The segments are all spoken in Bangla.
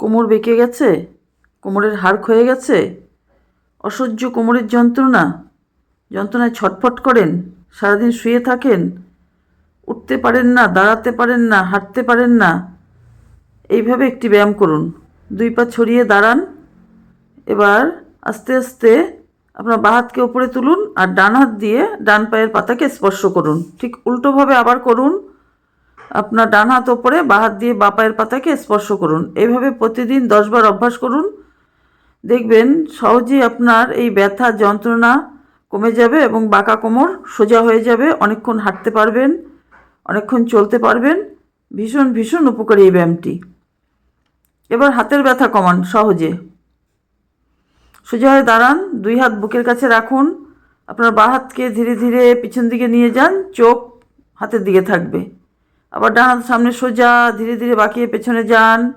কোমর বেঁকে গেছে? কোমরের হাড় ক্ষয়ে গেছে? অসহ্য কোমরের যন্ত্রণা? যন্ত্রণায় ছটফট করেন? সারাদিন শুয়ে থাকেন? উঠতে পারেন না, দাঁড়াতে পারেন না, হাঁটতে পারেন না? এইভাবে একটি ব্যায়াম করুন। দুই পা ছড়িয়ে দাঁড়ান। এবার আস্তে আস্তে আপনার বাঁ হাতকে ওপরে তুলুন আর ডান হাত দিয়ে ডান পায়ের পাতাকে স্পর্শ করুন। ঠিক উল্টোভাবে আবার করুন। আপনার ডান হাত ওপরে বাঁ হাত দিয়ে বাঁ পায়ের পাতাকে স্পর্শ করুন। এইভাবে প্রতিদিন দশবার অভ্যাস করুন। দেখবেন সহজেই আপনার এই ব্যথা, যন্ত্রণা কমে যাবে এবং বাঁকা কোমর সোজা হয়ে যাবে। অনেকক্ষণ হাঁটতে পারবেন, অনেকক্ষণ চলতে পারবেন। ভীষণ ভীষণ উপকারী এই ব্যায়ামটি। এবার হাতের ব্যথা কমান সহজে। সোজা হয়ে দাঁড়ান, দুই হাত বুকের কাছে রাখুন। আপনার বাঁ হাতকে ধীরে ধীরে পিছন দিকে নিয়ে যান, চোখ হাতের দিকে থাকবে। আবার ডান হাত সামনে সোজা, ধীরে ধীরে বাঁকিয়ে পেছনে যান,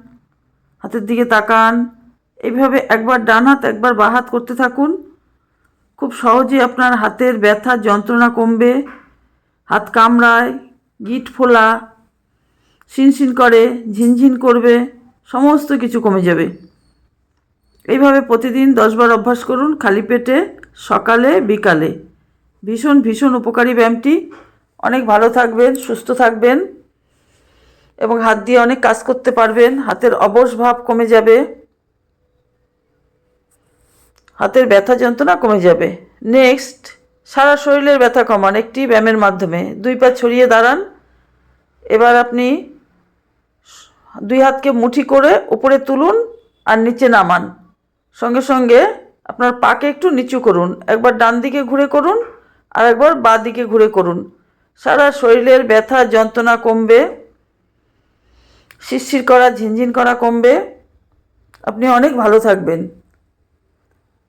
হাতের দিকে তাকান। এইভাবে একবার ডান হাত, একবার বাঁ হাত করতে থাকুন। খুব সহজে আপনার হাতের ব্যথা, যন্ত্রণা কমবে। হাত কামড়ায়, গিট ফোলা, শিনশিন করে, ঝিনঝিন করবে, সমস্ত কিছু কমে যাবে। এইভাবে প্রতিদিন দশবার অভ্যাস করুন, খালি পেটে, সকালে, বিকালে। ভীষণ ভীষণ উপকারী ব্যায়ামটি। অনেক ভালো থাকবেন, সুস্থ থাকবেন। এবং হাত দিয়ে অনেক কাজ করতে পারবেন। হাতের অবশ ভাব কমে যাবে। হাতের ব্যথা যন্ত্রণা কমে যাবে। নেক্সট সারা শরীরের ব্যথা কমান একটি ব্যায়ামের মাধ্যমে। দুই পা ছড়িয়ে দাঁড়ান। এবার আপনি দুই হাতকে মুঠি করে উপরে তুলুন আর নিচে নামান। সঙ্গে সঙ্গে আপনার পাকে একটু নিচু করুন। একবার ডান দিকে ঘুরে করুন আর একবার বাঁ দিকে ঘুরে করুন। সারা শরীরের ব্যথা যন্ত্রণা কমবে। শিরশির করা, ঝিনঝিন করা কমবে। আপনি অনেক ভালো থাকবেন।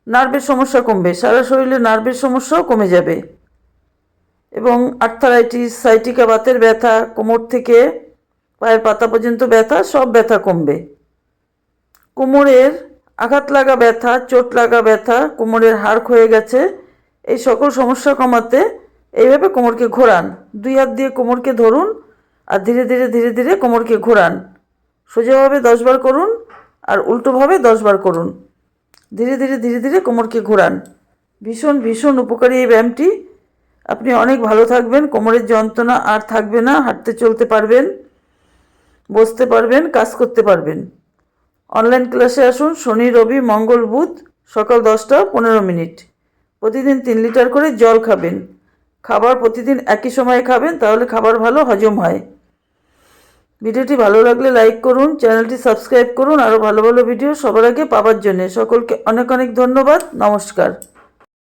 নার্ভের সমস্যা কমবে। সারা শরীরে নার্ভের সমস্যাও কমে যাবে। এবং আর্থারাইটিস সাইটিকা বাতের ব্যথা, কোমর থেকে পায়ের পাতা পর্যন্ত ব্যথা, সব ব্যথা কমবে। কোমরের আঘাত লাগা ব্যথা, চোট লাগা ব্যথা, কোমরের হাড় ক্ষয়ে গেছে, এই সকল সমস্যা কমাতে এইভাবে কোমরকে ঘোরান। দুই হাত দিয়ে কোমরকে ধরুন আর ধীরে ধীরে ধীরে ধীরে কোমরকে ঘোরান। সোজাভাবে দশবার করুন আর উল্টোভাবে দশবার করুন। ধীরে ধীরে ধীরে ধীরে কোমরকে ঘোরান। ভীষণ ভীষণ উপকারী এই ব্যায়ামটি। আপনি অনেক ভালো থাকবেন, কোমরের যন্ত্রণা আর থাকবে না, হাঁটতে চলতে পারবেন, বসতে পারবেন, কাজ করতে পারবেন। অনলাইন ক্লাসে আসুন, শনি, রবি, মঙ্গল, বুধ, সকাল দশটা, পনেরো মিনিট। প্রতিদিন তিন লিটার করে জল খাবেন। খাবার প্রতিদিন একই সময়ে খাবেন, তাহলে খাবার ভালো হজম হয়। ভিডিওটি ভালো লাগলে লাইক করুন, চ্যানেলটি সাবস্ক্রাইব করুন আরও ভালো ভালো ভিডিও সবার আগে পাওয়ার জন্যে। সকলকে অনেক অনেক ধন্যবাদ, নমস্কার।